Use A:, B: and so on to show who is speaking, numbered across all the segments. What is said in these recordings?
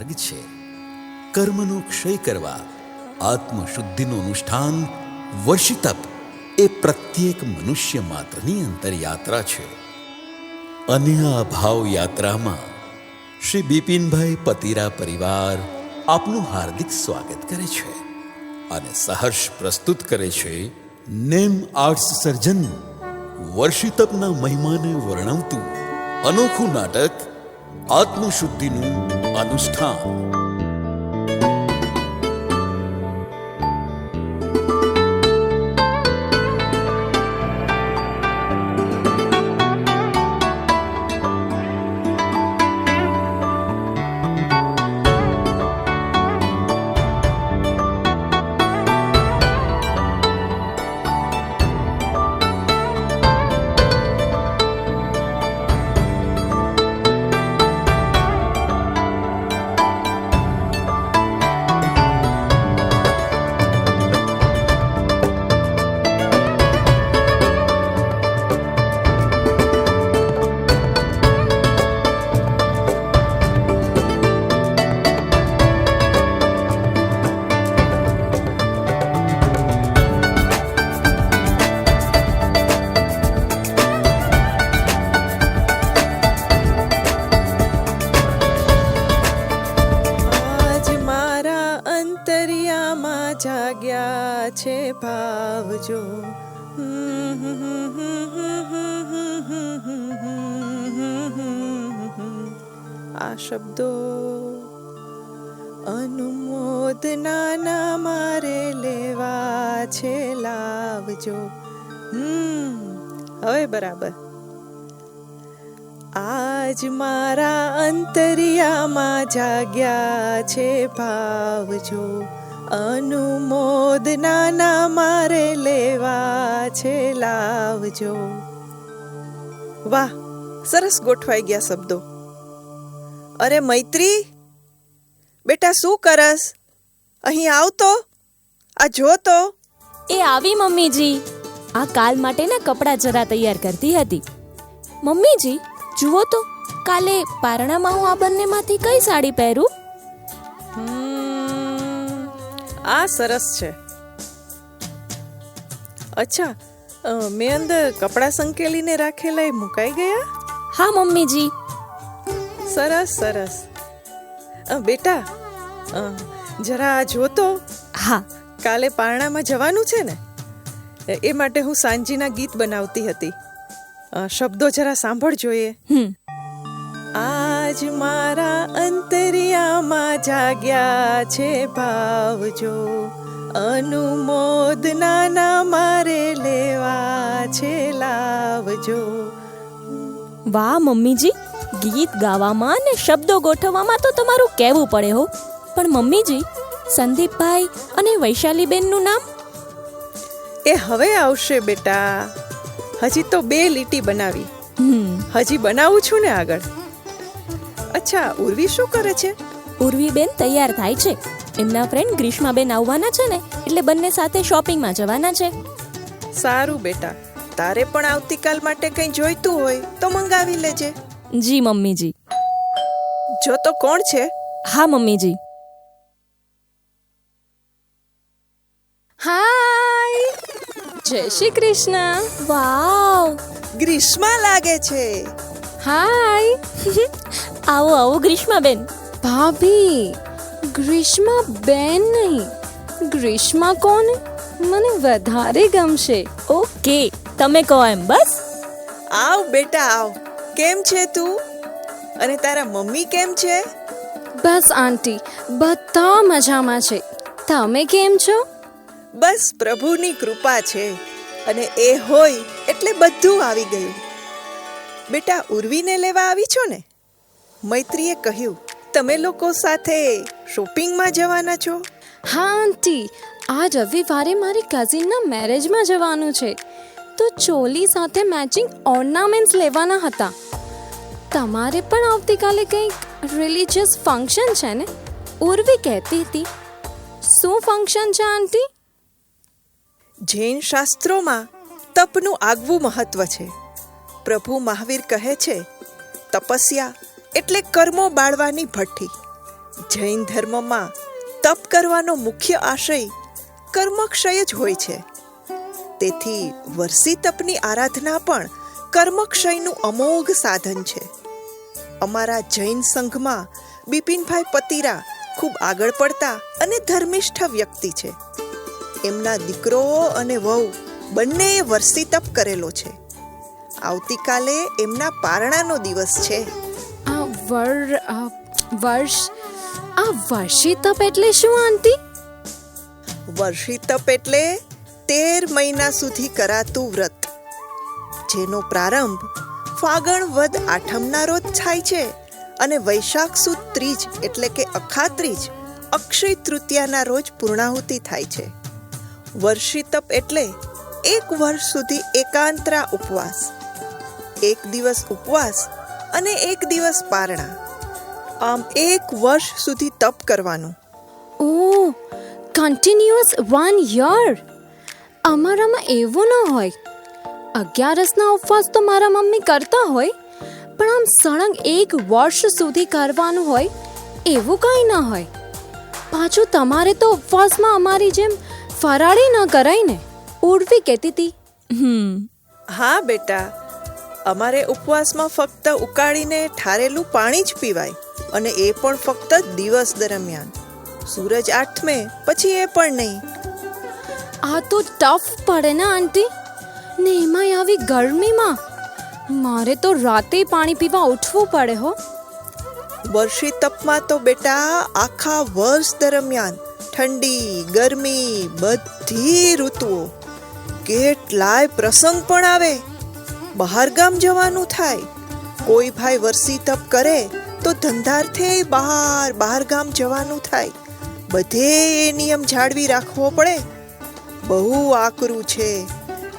A: માર્ગ છે. કર્મનો ક્ષય કરવા, આત્મશુદ્ધિનું અનુષ્ઠાન, વર્ષિતપ એ પ્રત્યેક મનુષ્ય માત્રની અંતરયાત્રા છે. અને આ ભાવ યાત્રામાં શ્રી બિપિનભાઈ પતિરા પરિવાર આપનું હાર્દિક સ્વાગત કરે છે અને સહર્ષ પ્રસ્તુત કરે છે, નેમ આર્ટ્સ સર્જન, વર્ષિતપના મહિમાને વર્ણવતું અનોખું નાટક, આત્મશુદ્ધિનું અનુષ્ઠાન
B: શબ્દો. અનુમોદનાના મારે લેવા છે, લાવજો. હમ, હવે બરાબર. આજ મારા અંતરિયામાં જાગ્યા છે, ભાવજો. અનુમોદનાના મારે લેવા છે, લાવજો. વાહ, સરસ ગોઠવાઈ ગયા શબ્દો. અરે મૈત્રી બેટા શું કરસ? અહીં આવતો આ જો તો.
C: એ આવી મમ્મીજી. આ કાલ માટેના કપડાં જરા તૈયાર કરતી હતી. મમ્મીજી જુઓ તો કાલે પારણામાં હું આ બંનેમાંથી કઈ સાડી પહેરું?
B: આ સરસ છે. અચ્છા મેં અંદર કપડાં સંકેલીને રાખેલા એ મુકાઈ ગયા?
C: હા મમ્મીજી.
B: સરસ સરસ. બેટા જરા આ જોતો
C: હા.
B: કાલે પારણામાં જવાનું છે ને? એ- માટે હું સાંજીના ગીત બનાવતી હતી. શબ્દો જરા સાંભળ
C: જોઈએ
B: આજ મારા અંતરિયામાં જાગ્યા છે ભાવજો. અનુમોદનાના મારે લેવા છે લાવજો.
C: વાહ મમ્મીજી. ગીત ગાવામાં ને શબ્દો ગોઠવવામાં તો તમારું કહેવું પડે હો. પણ મમ્મીજી સંદીપભાઈ અને વૈશાલીબેનનું નામ?
B: એ હવે આવશે બેટા. હજી તો બે લીટી બનાવી. હજી બનાવું છું ને આગળ. અચ્છા ઉર્વી શું કરે છે?
C: ઉર્વીબેન તૈયાર થાય છે. એમના ફ્રેન્ડ ગ્રીષ્માબેન આવવાના છે ને એટલે બંને સાથે શોપિંગમાં જવાના છે.
B: સારું બેટા. તારે પણ આવતીકાલ માટે કંઈ જોઈતું હોય તો મંગાવી લેજે.
C: જી મમ્મીજી
B: જો. તો કોણ છે?
C: હા મમ્મીજી
D: હાય! જય શ્રી કૃષ્ણ.
C: વાવ!
B: ગ્રીષ્મા લાગે છે.
D: હાય!
C: આવો આવો ગ્રીષ્માબેન.
D: ભાભી ગ્રીષ્મા બેન નહીં. ગ્રીષ્મા કોને મને વધારે ગમશે.
C: ઓકે તમે કહો એમ બસ?
B: આવ બેટા આવ. કેમ છે તું? અને તારા મમ્મી કેમ છે?
D: બસ આંટી બધા મજામાં છે. તમે કેમ છો?
B: બસ પ્રભુની કૃપા છે અને એ હોય એટલે બધું આવી ગયું. બેટા ઉર્વીને લેવા આવી છો ને? મૈત્રીએ કહ્યું તમે લોકો સાથે શોપિંગમાં જવાના છો?
D: હા આંટી. આ રવિવારે મારી કઝિનના મેરેજમાં જવાનું છે. તો ચોલી સાથે મેચિંગ ઓર્નામેન્ટ્સ લેવાના હતા. તમારે પણ આવતીકાલે કંઈક રિલિજિયસ ફંક્શન છે ને? ઉર્વી કહેતી હતી. શું ફંક્શન છે, આંટી?
B: જૈન શાસ્ત્રોમાં તપનું આગવું મહત્વ છે. પ્રભુ મહાવીર કહે છે, તપસ્યા એટલે કર્મો બાળવાની ભઠ્ઠી. જૈન ધર્મમાં તપ કરવાનો મુખ્ય આશય કર્મક્ષય જ હોય છે. તેથી વરસી તપની આરાધના પણ કર્મક્ષયનું અમોઘ સાધન છે. અમારા જૈન સંઘમાં બિપિનભાઈ પતિરા ખૂબ આગળ પડતા અને ધર્મિષ્ઠ વ્યક્તિ છે. એમના દીકરો અને વહુ બંનેએ વર્ષી તપ કરેલો છે. આવતીકાલે એમના પારણાનો દિવસ છે.
D: આ વર વર્ષ આ વર્ષી તપ એટલે શું આંટી?
B: વર્ષી તપ એટલે તેર મહિના સુધી કરાતું વ્રત. જેનો પ્રારંભ ફાગણ વદ આઠમના રોજ થાય છે અને વૈશાખ સુદ ત્રીજ એટલે કે અખાત્રીજ અક્ષય તૃતીયાના રોજ પૂર્ણાહુતિ થાય છે. વર્ષિતપ એટલે એક વર્ષ સુધી એકાંતરા ઉપવાસ. એક દિવસ ઉપવાસ અને એક દિવસ પારણા. આમ એક વર્ષ સુધી તપ કરવાનું.
D: ઓ કન્ટિન્યુઅસ વન યર અમારામાં એવું ન હોય. અગિયારસના ઉપવાસ તો મારા મમ્મી કરતા હોય પણ આમ સળંગ એક વર્ષ સુધી કરવાનું હોય એવું કાંઈ ન હોય. પાછું તમારે તો ઉપવાસમાં અમારી જેમ ફરાળી ન કરાય ને ઉર્વી કહેતી હતી
C: હમ.
B: હા બેટા. અમારે ઉપવાસમાં ફક્ત ઉકાળીને ઠારેલું પાણી જ પીવાય અને એ પણ ફક્ત દિવસ દરમિયાન. સૂરજ આઠમે પછી એ પણ નહીં.
D: આ તો ટફ પડે ને, આંટી. ને એમાંય આવી ગરમીમાં? મારે તો રાતે પાણી પીવા ઉઠવું પડે હો.
B: વર્ષી તપમાં તો બેટા આખા વર્ષ દરમિયાન ઠંડી, ગરમી, બધી ઋતુઓ. કેટલાય પ્રસંગ પણ આવે. બહારગામ જવાનું થાય. કોઈ ભાઈ વર્ષી તપ કરે તો ધંધાર્થે બહાર બહારગામ જવાનું થાય. બધે નિયમ જાળવી રાખવો પડે. બહુ આકરું છે.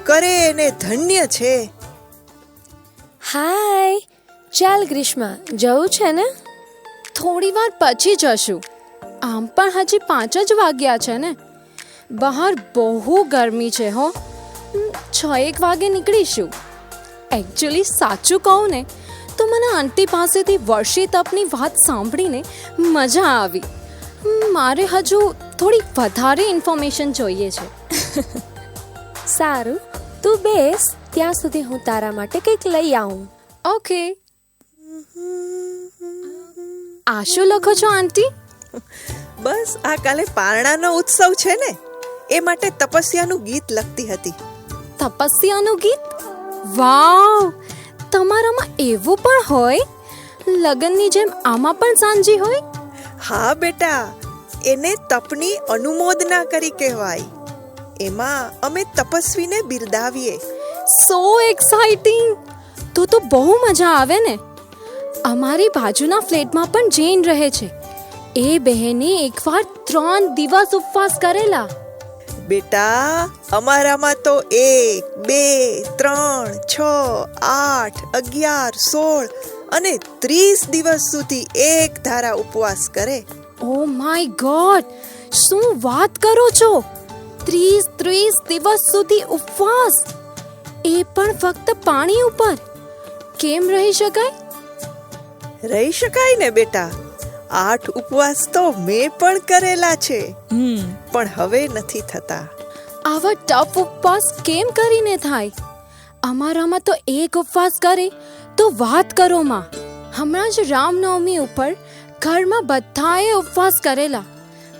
B: કરે એને ધન્ય છે.
C: હાય. ચાલ ગ્રીષ્મા, જવું છે ને?
D: થોડી વાર પછી જશું. આમ પણ હજી પાંચ જ વાગ્યા છે ને? બહાર બહુ ગરમી છે હો. છ એક વાગે નીકળીશું. એકચ્યુઅલી સાચું કહું ને, તો મને આંટી પાસેથી વર્ષી તપની વાત સાંભળીને મજા આવી. મારે હજુ થોડી વધારે ઇન્ફોર્મેશન જોઈએ છે.
C: સારું તું બેસ ત્યાં સુધી હું તારા માટે કંઈક લઈ આવું.
D: ઓકે. આ શું લખો છો આંટી?
B: બસ આ કાલે પારણાનો ઉત્સવ છે ને એ માટે તપસ્યાનું ગીત લખતી હતી.
D: તપસ્યાનું ગીત? વાવ! તમારામાં એવું પણ હોય? લગ્નની જેમ આમાં પણ સાંજી હોય?
B: હા બેટા એને તપની અનુમોદના કરી કહેવાય. એમાં અમે તપસ્વીને બિરદાવીએ.
D: સો એક્સાઇટિંગ તો તો બહુ મજા આવે ને? અમારી બાજુના ફ્લેટમાં પણ જૈન રહે છે. એ બહેને એકવાર ત્રણ દિવસ ઉપવાસ કરેલા.
B: બેટા અમારામાં તો એક બે ત્રણ છ આઠ અગિયાર સોળ અને ત્રીસ દિવસ સુધી એક ધારા ઉપવાસ કરે.
D: ઓ માય ગોડ શું વાત કરો છો? ત્રીસ ત્રીસ દિવસ સુધી ઉપવાસ. એ પણ ફક્ત પાણી ઉપર. કેમ રહી શકાય?
B: રહી શકાય ને બેટા. આઠ ઉપવાસ તો મેં પણ કરેલા છે. પણ હવે નથી થતા.
D: આવા ટફ ઉપવાસ કેમ કરીને થાય? અમારામાં તો એક ઉપવાસ કરે તો વાત કરો માં. હમણાં જ રામનવમી ઉપર ઘરમાં બધાએ ઉપવાસ કરેલા.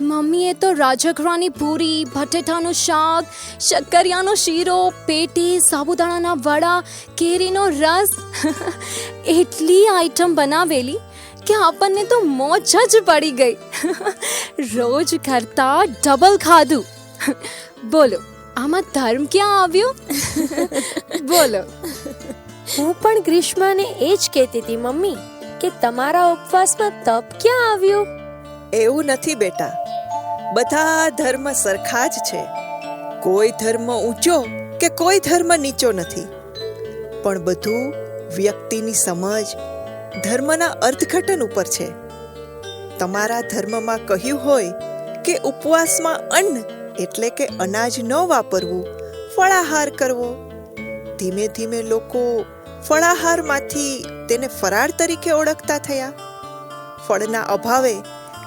D: મમ્મીએ તો રાજઘરાની પૂરી ભટેટાનું શાક શક્કરિયાનો શીરો પેટી સાબુદાણાના વડા કેરીનો રસ એટલી આઈટમ બનાવેલી કે આપણને તો મોજ જ પડી ગઈ. રોજ કરતા ડબલ ખાધું. બોલો આમાં ધર્મ ક્યાં આવ્યો? બોલો.
C: હું પણ ગ્રીષ્માને એ જ કહેતી હતી મમ્મી કે તમારા ઉપવાસમાં તપ ક્યાં આવ્યું?
B: એવું નથી બેટા. બધા ધર્મ સરખા જ છે. કોઈ ધર્મ ઊંચો કે કોઈ ધર્મ નીચો નથી. પણ બધું વ્યક્તિની સમજ, ધર્મના અર્થઘટન ઉપર છે. તમારા ધર્મમાં કહ્યું હોય કે ઉપવાસમાં અન્ન એટલે કે અનાજ ન વાપરવું, ફળાહાર કરવો. ધીમે ધીમે લોકો ફળાહારમાંથી તેને ફરાર તરીકે ઓળખતા થયા. ફળના અભાવે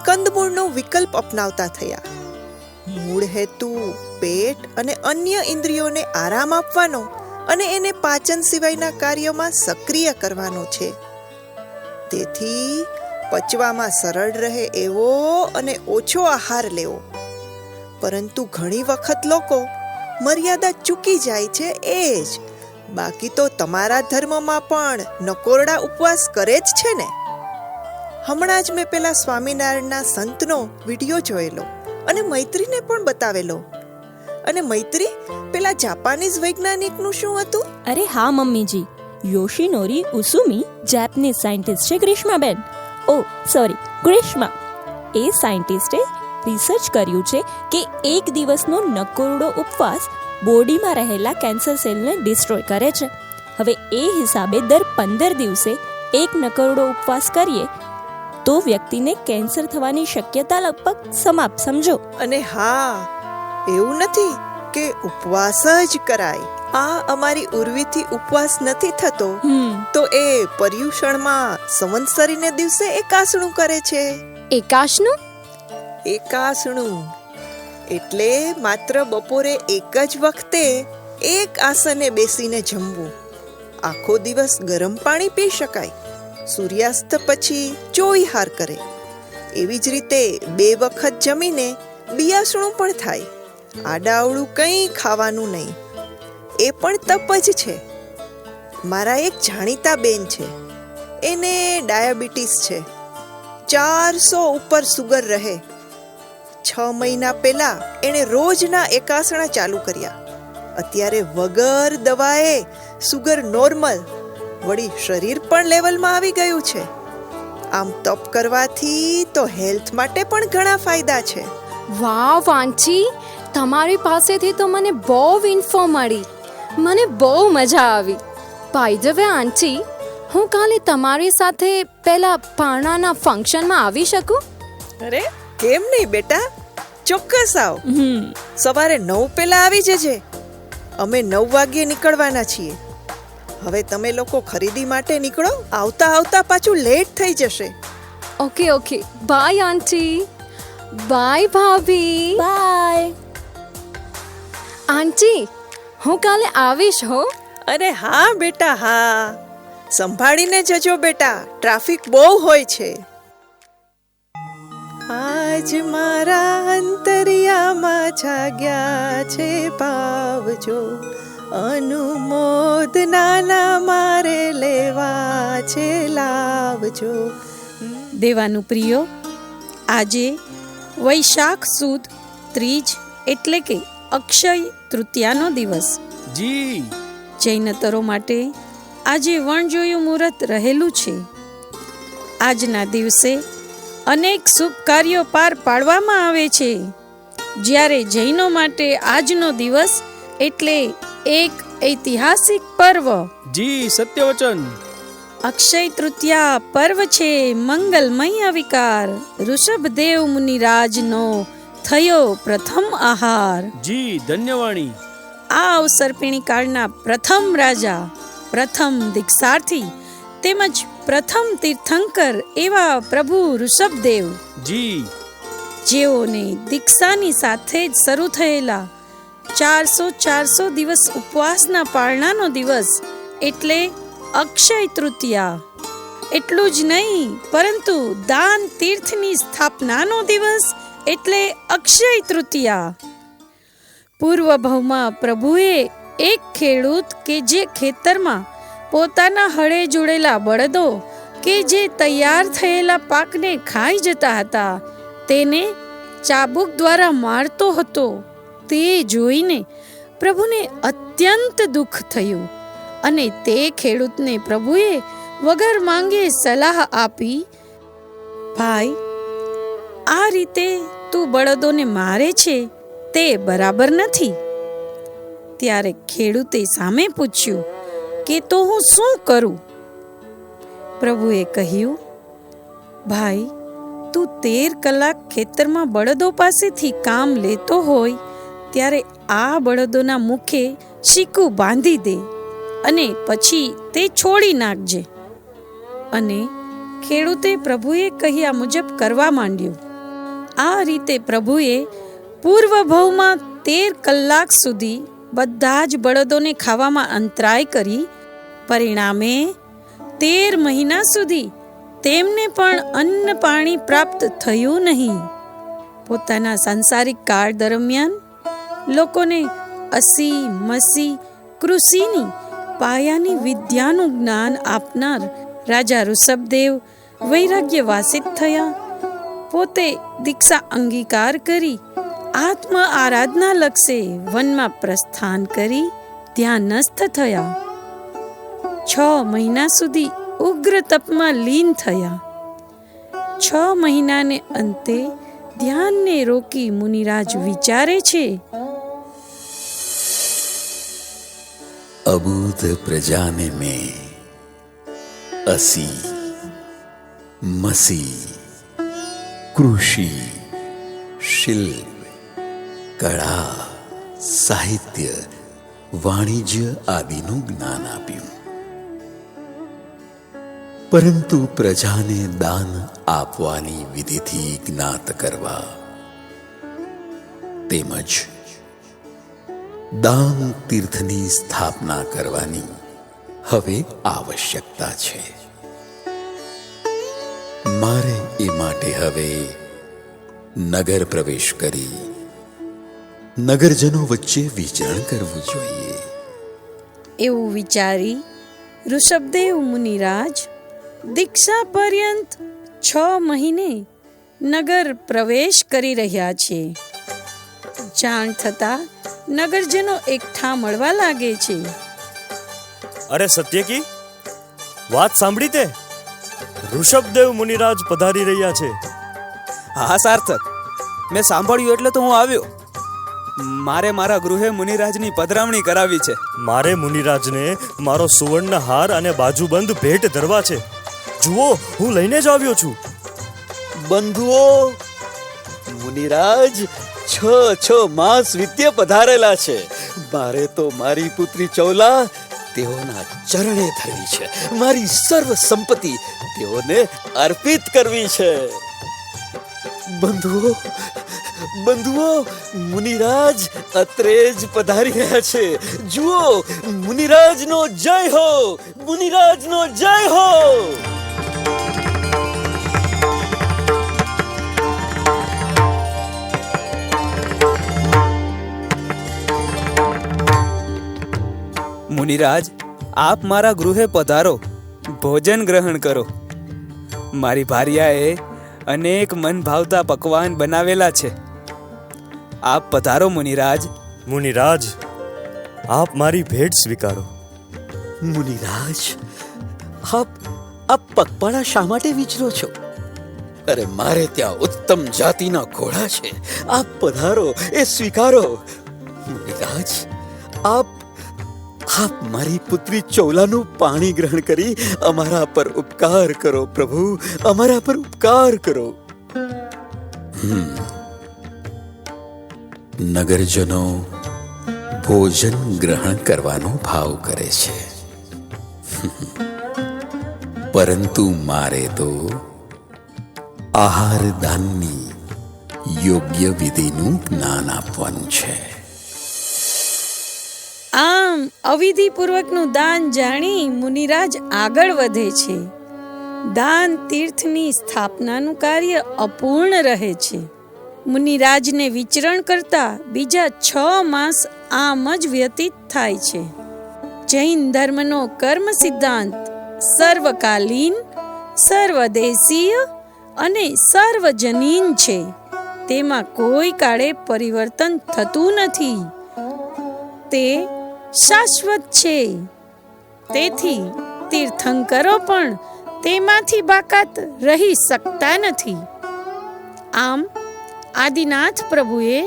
B: કંદમૂળનો વિકલ્પ અપનાવતા થયા. મૂળ હેતુ, પેટ અને અન્ય ઇન્દ્રિયોને આરામ આપવાનો અને એને પાચન સિવાયના કાર્યોમાં સક્રિય કરવાનો છે. તેથી પચવામાં સરળ રહે એવો અને ઓછો આહાર લેવો. પરંતુ ઘણી વખત લોકો મર્યાદા ચૂકી જાય છે એ જ. બાકી તો તમારા ધર્મમાં પણ નકોરડા ઉપવાસ કરે જ છે ને. હમણાં જ મેં પેલા સ્વામિનારાયણના સંતનો વીડિયો જોયેલો અને મૈત્રીને પણ બતાવેલો. અને મૈત્રી, પેલા જાપાનીઝ વૈજ્ઞાનિકનું શું હતું?
C: અરે હા, મમ્મીજી. યોશિનોરી ઉસુમી, જેપનીઝ સાયન્ટિસ્ટ છે ગ્રીષ્માબેન. ઓ, સોરી, ગ્રીષ્મા. એ સાયન્ટિસ્ટે રિસર્ચ કર્યું છે કે એક દિવસનો નકોરડો ઉપવાસ બોડીમાં રહેલા કેન્સર સેલને ડિસ્ટ્રોય કરે છે. હવે એ હિસાબે દર પંદર દિવસે એક નકોરડો ઉપવાસ કરીએ તો વ્યક્તિને કેન્સર થવાની શક્યતા લગભગ સમાપ્ત સમજો.
B: અને હા એવું નથી કે ઉપવાસ જ કરાય. આ અમારી ઉર્વીથી ઉપવાસ નથી થતો. તો એ પર્યુષણમાં સંવત્સરીને દિવસે એકાસણું કરે છે.
D: એકાસણું
B: એકાસણું એટલે માત્ર બપોરે એક જ વખતે એક આસને બેસીને જમવું. આખો દિવસ ગરમ પાણી પી શકાય. સૂર્યાસ્ત પછી ચોઈહાર કરે. એવી જ રીતે બે વખત જમીને બિયાસણું પણ થાય. આડાવડું કંઈ ખાવાનું નહીં. એ પણ તપ જ છે. મારા એક જાણીતા બેન છે. એને ડાયાબિટીસ છે. ચારસો ઉપર સુગર રહે. છ મહિના પહેલા એણે રોજના એકાસણા ચાલુ કર્યા. અત્યારે વગર દવાએ સુગર નોર્મલ વળી શરીર પણ લેવલમાં આવી ગયું છે. આમ તપ કરવાથી તો હેલ્થ માટે પણ ઘણા ફાયદા છે.
D: વાહ વાંચી? તમારી પાસેથી તો મને બહુ ઇન્ફો મળી. મને બહુ મજા આવી. બાય ધ વે આંટી હું કાલે તમારી સાથે પેલા પાણાના ફંક્શનમાં આવી શકું?
B: અરે! કેમ નહીં બેટા? ચોક્કસ આવ.
C: હમ.
B: સવારે નવ પહેલા આવી જજે. અમે નવ વાગ્યે નીકળવાના છીએ. હવે તમે લોકો ખરીદી માટે નીકળો આવતા આવતા પાછું લેટ થઈ જશે.
D: Okay okay bye aunty bye ભાભી.
C: બાય
D: આંટી હું કાલે આવીશ હો.
B: અરે હા બેટા હા. સંભાળીને જજો બેટા. ટ્રાફિક બહુ હોય છે. આજ મારા અંતરિયામાં જાગ્યા છે પાવજો અનુમોદ નાના મારે લેવા છે લાવજો.
E: દેવાનું પ્રિયો આજે વૈશાખ સુદ ત્રીજ એટલે કે અક્ષય તૃતીયાનો દિવસ.
F: જી.
E: જૈનતરો માટે આજે વણજોયું મુહૂર્ત રહેલું છે. આજના દિવસે અનેક શુભ કાર્યો પાર પાડવામાં આવે છે. જ્યારે જૈનો માટે આજનો દિવસ એટલે એક ઐતિહાસિક પર્વ.
F: જી સત્યવચન.
E: અક્ષય તૃતીયા પર્વ છે મંગલમય વિકાર. ઋષભદેવ મુનિરાજનો થયો પ્રથમ આહાર.
F: જી ધન્યવાણી.
E: આ અવસર્પિણી કાળના પ્રથમ રાજા પ્રથમ દીક્ષાર્થી તેમજ પ્રથમ તીર્થંકર એવા પ્રભુ ઋષભદેવ.
F: જી.
E: જેઓને દીક્ષાની સાથે જ શરૂ થયેલા ચારસો ચારસો દિવસ ઉપવાસના પાળનાનો દિવસ એટલે અક્ષય તૃતીયા. એટલું જ નહીં, પરંતુ દાન તીર્થની સ્થાપનાનો દિવસ એટલે અક્ષય તૃતીયા. પૂર્વ ભવમાં પ્રભુએ એક ખેડૂત કે જે ખેતરમાં પોતાના હળે જોડેલા બળદો કે જે તૈયાર થયેલા પાકને ખાઈ જતા હતા, તેને ચાબુક દ્વારા મારતો હતો. તે જોઈને પ્રભુને અત્યંત દુઃખ થયું અને તે ખેડૂતને પ્રભુએ વગર માંગે સલાહ આપી, ભાઈ, આ રીતે તું બળદોને મારે છે તે બરાબર નથી. ત્યારે ખેડૂતે સામે પૂછ્યું, કે તો હું શું કરું? પ્રભુએ કહ્યું, ભાઈ, તું તેર કલાક ખેતરમાં બળદો પાસેથી કામ લેતો હોય ત્યારે આ બળદોના મુખે શીકું બાંધી દે અને પછી તે છોડી નાખજે. અને ખેડૂતે પ્રભુએ કહ્યા મુજબ કરવા માંડ્યું. આ રીતે પ્રભુએ પૂર્વ ભવમાં તેર કલાક સુધી બધા જ બળદોને ખાવામાં અંતરાય કરી, પરિણામે તેર મહિના સુધી તેમને પણ અન્ન પાણી પ્રાપ્ત થયું નહીં. પોતાના સાંસારિક કાળ દરમિયાન લોકોને અસી, મસી, કૃષિની, પાયાની વિદ્યાનું જ્ઞાન આપનાર રાજા ઋષભદેવ વૈરાગ્ય વાસિત થયા. પોતે દીક્ષા અંગીકાર કરી, આત્મ આરાધના લક્ષે વનમાં પ્રસ્થાન કરી ધ્યાનસ્થ થયા. છ મહિના સુધી ઉગ્ર તપમાં લીન થયા. છ મહિનાને અંતે ધ્યાનને રોકી મુનિરાજ વિચારે છે
A: અબૂધ પ્રજાને મેં અસી મસી કૃષિ શિલ્પ કળા સાહિત્ય વાણિજ્ય આદિનું જ્ઞાન આપ્યું પરંતુ પ્રજાને દાન આપવાની વિધિથી જ્ઞાત કરવા તેમજ દાન તીર્થની સ્થાપના કરવાની હવે આવશ્યકતા છે. મારે એ માટે હવે નગર પ્રવેશ કરી નગરજનો વચ્ચે વિચરણ કરવું જોઈએ.
E: એવું વિચારી ઋષભદેવ મુનિરાજ દીક્ષા પર્યંત છ મહિને નગર પ્રવેશ કરી રહ્યા છે. જાણ થતા નગરજનો એકઠા મળવા લાગે છે.
G: અરે સત્યકી વાત સાંભળી તે? ઋષભદેવ મુનિરાજ પધારી રહ્યા છે.
H: હા સાર્થક. મેં સાંભળ્યું એટલે તો હું આવ્યો. મારે મારા ગૃહે મુનિરાજની પધરામણી કરાવી છે.
G: મારે મુનિરાજને મારો સુવર્ણ હાર અને બાજુબંધ ભેટ ધરવા છે. જુઓ હું લઈને જ આવ્યો છું.
I: બંધુઓ મુનિરાજ છ છ માસ વિદ્ય પધારેલા છે. મારે તો મારી પુત્રી ચૌલા તેઓના ચરણે ધરવી છે. મારી સર્વ સંપત્તિ તેઓને અર્પિત કરવી છે. બંધુઓ બંધુઓ, મુનિરાજ અત્રે જ પધારી રહ્યા છે. જુઓ, મુનિરાજનો જય હો, મુનિરાજનો જય હો!
H: મુનિરાજ આપ મારા ગૃહે પધારો. ભોજન ગ્રહણ કરો. મારી ભાર્યાએ અનેક મન ભાવતા પકવાન બનાવેલા છે. આપ પધારો મુનિરાજ.
G: મુનિરાજ આપ મારી ભેટ સ્વીકારો.
I: મુનિરાજ આપ આપ પગપાળા શા માટે વિચરો છો? અરે મારે ત્યાં ઉત્તમ જાતિના ઘોડા છે. આપ પધારો એ સ્વીકારો. મુનિરાજ આપ આપ મારી પુત્રી ચૌલાનું પાણી ગ્રહણ કરી અમારા પર ઉપકાર કરો પ્રભુ, અમારા પર ઉપકાર કરો.
A: નગરજનો ભોજન ગ્રહણ કરવાનો ભાવ કરે છે. પરંતુ મારે તો આહાર દાનની યોગ્ય વિધિનું જ્ઞાન આપવાનું છે.
E: આમ અવિધિપૂર્વકનું દાન જાણી મુનિરાજ આગળ વધે છે. દાન તીર્થની સ્થાપનાનું કાર્ય અપૂર્ણ રહે છે. મુનિરાજને વિચરણ કરતા બીજા છ માસ આમ જ વ્યતીત થાય છે. જૈન ધર્મનો કર્મ સિદ્ધાંત સર્વકાલીન, સર્વદેશીય અને સર્વજનીન છે. તેમાં કોઈ કાળે પરિવર્તન થતું નથી. તે શાશ્વત છે. તેથી તીર્થંકરો પણ તેમાંથી બાકાત રહી શકતા નથી. આમ આદિનાથ પ્રભુએ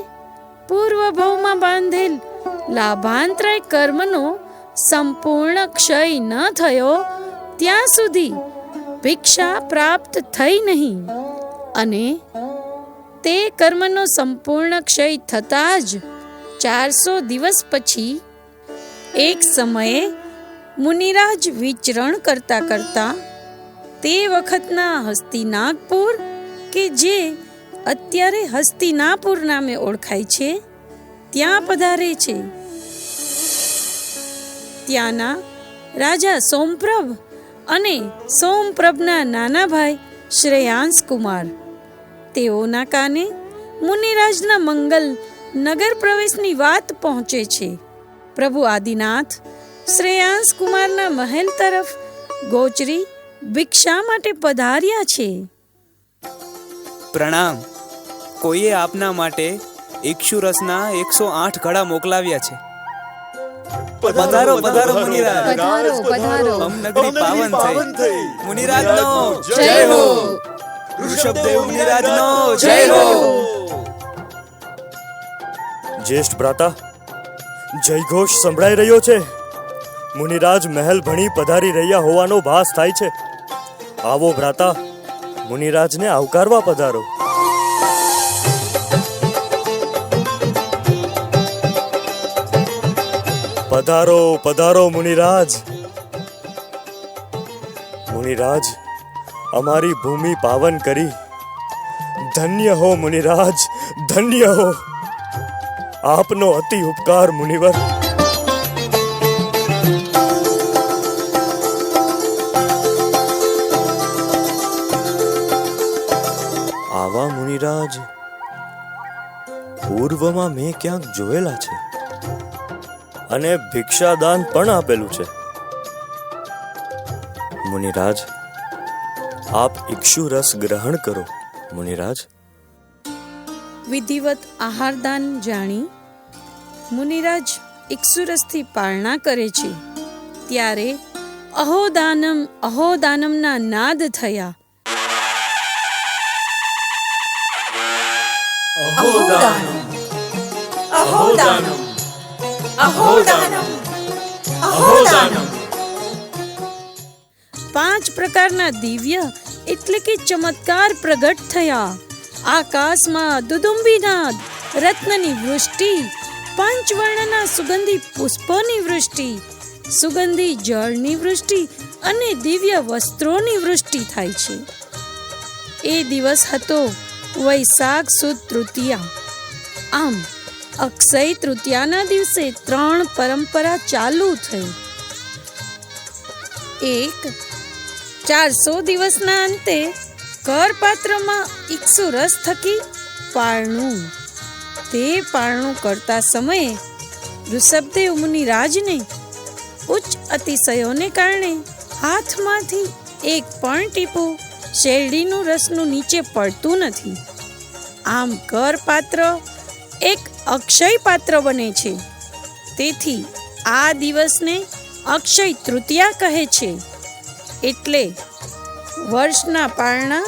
E: પૂર્વ ભવમાં બાંધેલ લાભાંતરાય કર્મનો સંપૂર્ણ ક્ષય ન થયો, ત્યાં સુધી ભિક્ષા પ્રાપ્ત થઈ નહીં અને તે કર્મનો સંપૂર્ણ ક્ષય થતાં જ ચારસો દિવસ પછી એક સમયે મુનિરાજ વિચરણ કરતા કરતા તે વખતના હસ્તિનાગપુર, કે જે અત્યારે હસ્તિનાપુર નામે ઓળખાય છે, ત્યાં પધારે છે. ત્યાંના રાજા સોમપ્રભ અને સોમપ્રભના નાના ભાઈ શ્રેયાંશ કુમાર. તેઓના કાને મુનિરાજના મંગલ નગર પ્રવેશની વાત પહોંચે છે. પ્રભુ આદિનાથ શ્રેયાંશ કુમારના મહેલ તરફ ગોચરી ભિક્ષા માટે પધાર્યા છે.
H: પ્રણામ. કોઈએ આપના માટે ઇક્ષુરસના એકસો આઠ ઘડા મોકલાવ્યા છે. પધારો પધારો મુનિરાજ.
D: પધારો પધારો.
H: અમનગરી પાવન થઈ. મુનિરાજનો
D: જય હો.
H: ઋષભદેવ મુનિરાજનો જય હો.
G: જ્યેષ્ઠ ભ્રાતા જયઘોષ સંભળાઈ રહ્યો છે. મુનિરાજ મહેલ ભણી પધારી રહ્યા હોવાનો ભાસ થાય છે. આવો ભ્રાતા, મુનિરાજને આવકારવા પધારો. પધારો પધારો મુનિરાજ. મુનિરાજ, અમારી ભૂમિ પાવન કરી. ધન્ય હો મુનિરાજ, ધન્ય હો. આપનો અતિ ઉપકાર, મુનિવર. આવા મુનિરાજ, પૂર્વમાં મેં ક્યાંક જોયેલા છે અને ભિક્ષાદાન પણ આપેલું છે. મુનિરાજ, આપ ઈક્ષુ રસ ગ્રહણ કરો, મુનિરાજ.
E: વિધિવત આહારદાન જાણી મુનિરાજ ઇક્ષુરસથી પારણા કરે છે. ત્યારે અહોદાનમ અહોદાનમના નાદ થયા. પાંચ પ્રકારના દિવ્ય એટલે કે ચમત્કાર પ્રગટ થયા. આકાશમાં દુદુંબીના રત્નની વૃષ્ટિ, પંચવર્ણના સુગંધી પુષ્પોની વૃષ્ટિ, સુગંધી જળની વૃષ્ટિ અને દિવ્ય વસ્ત્રોની વૃષ્ટિ થાય છે. એ દિવસ હતો વૈશાખ સુદ તૃતીયા. આમ, અક્ષય તૃતીયાના દિવસે ત્રણ પરંપરા ચાલુ થઈ. એક, ચારસો દિવસના અંતે કરપાત્રમાં ઈક્ષુ રસ થકી પારણું. તે પારણું કરતા સમયે ઋષભદેવ મુનિરાજને ઉચ્ચ અતિશયોને કારણે હાથમાંથી એક પણ ટીપું શેરડીનું રસનું નીચે પડતું નથી. આમ કરપાત્ર એક અક્ષય પાત્ર બને છે. તેથી આ દિવસને અક્ષય તૃતીયા કહે છે. એટલે વર્ષના પારણા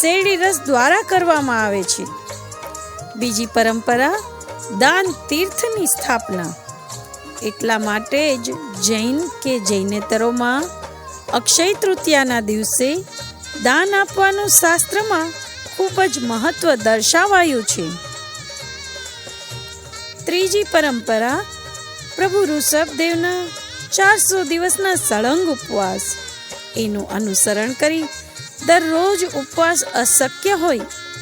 E: શેરડી રસ દ્વારા કરવામાં આવે છે. બીજી પરંપરા દાન તીર્થની સ્થાપના. એટલા માટે જ જૈન કે જૈનેતરોમાં અક્ષય તૃતીયાના દિવસે દાન આપવાનું શાસ્ત્રમાં ખૂબ જ મહત્વ દર્શાવાયું છે. ત્રીજી પરંપરા પ્રભુ ઋષભદેવના ચારસો દિવસના સળંગ ઉપવાસ. એનું અનુસરણ કરી દરરોજ ઉપવાસ અશક્ય હોય,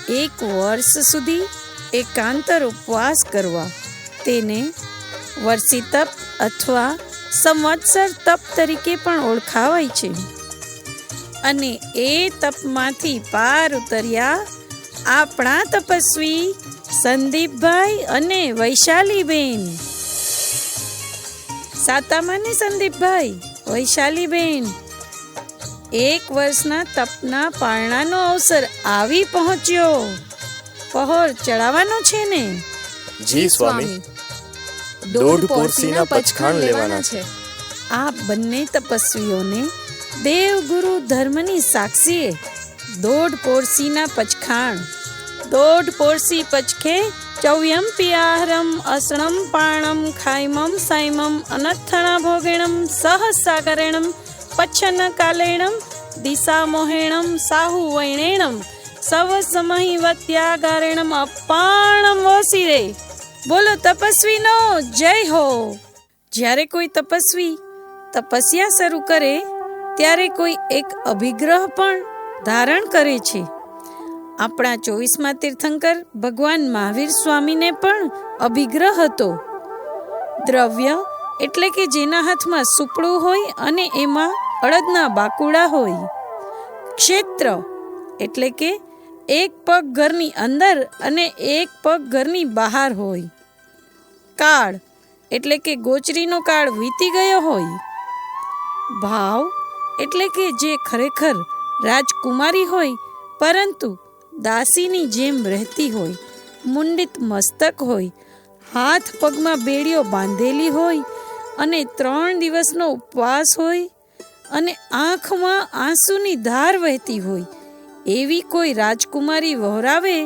E: એક વર્ષ સુધી એકાંતર ઉપવાસ કરવા. તેને વર્ષી તપ અથવા સંવત્સર તપ તરીકે પણ ઓળખાવાય છે. અને એ તપમાંથી પાર ઉતર્યા આપણા તપસ્વી સંદીપભાઈ અને વૈશાલીબેન. સાતામાની સંદીપભાઈ, વૈશાલીબેન. એક વર્ષના તપના પારણાનો અવસર આવી પહોંચ્યો. પહોર ચડાવવાનો છે ને?
G: જી સ્વામી. દોઢ પોરસીના પચખાણ લેવાના છે.
E: આ બંને તપસ્વીઓને દેવગુરુ ધર્મની સાક્ષીએ દોઢ પોરસીના પચખાણ દોઢ પોરસી પચખે ચૌયમ પિયાહરમ અસણમ પાણમ ખાઈમમ સાયમમ અનથણા ભોગેણમ સહસાગરેણમ પચ્છન કાલેણમ, દિશા મોહેણમ, સાહુ વૈણેણમ, સવ સમહી વત્યાગારેણમ, અપાણમ વસીરે. બોલો તપસ્વીનો, જય હો. જ્યારે કોઈ તપસ્વી તપસ્યા શરૂ કરે, ત્યારે કોઈ એક અભિગ્રહ પણ ધારણ કરે છે. આપણા ચોવીસમાં તીર્થંકર ભગવાન મહાવીર સ્વામીને પણ અભિગ્રહ હતો. દ્રવ્ય એટલે કે જેના હાથમાં સુપડું હોય અને એમાં અડદના બાકુડા હોય. ક્ષેત્ર એટલે કે એક પગ ઘરની અંદર અને એક પગ ઘરની બહાર હોય. કાળ એટલે કે ગોચરીનો કાળ વીતી ગયો હોય. ભાવ એટલે કે જે ખરેખર રાજકુમારી હોય, પરંતુ દાસીની જેમ રહેતી હોય, મુંડિત મસ્તક હોય, હાથ પગમાં બેડીઓ બાંધેલી હોય અને ત્રણ દિવસનો ઉપવાસ હોય અને આંખમાં આંસુની ધાર વહેતી હોય, એવી કોઈ રાજકુમારી વહોરાવે,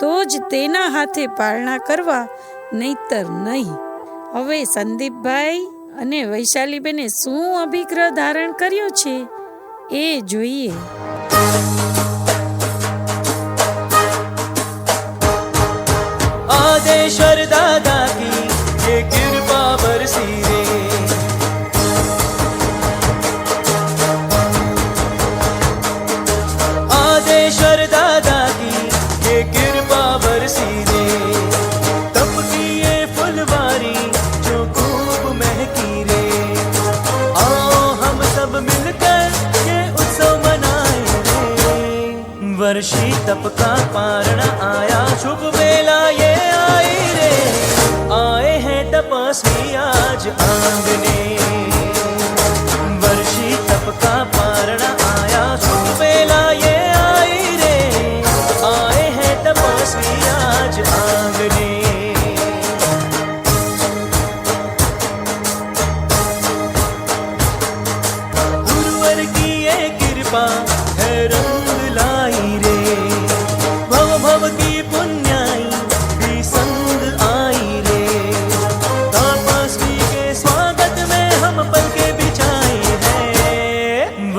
E: તો જ તેના હાથે પારણા કરવા નહીતર નહીં. હવે સંદીપભાઈ અને વૈશાલીબેને શું અભિગ્રહ ધારણ કર્યો છે, એ જોઈએ.
J: આદેશ્વર દાદા आज आंगने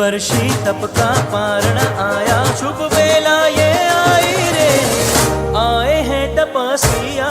J: વર્ષી તપકા પારણ આયા. છુપ વેલા યે આઈ રે. આએ હે તપસિયા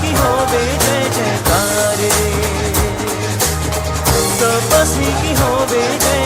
J: কি হবে জয় জয়কার তপস্বী কি হবে জয়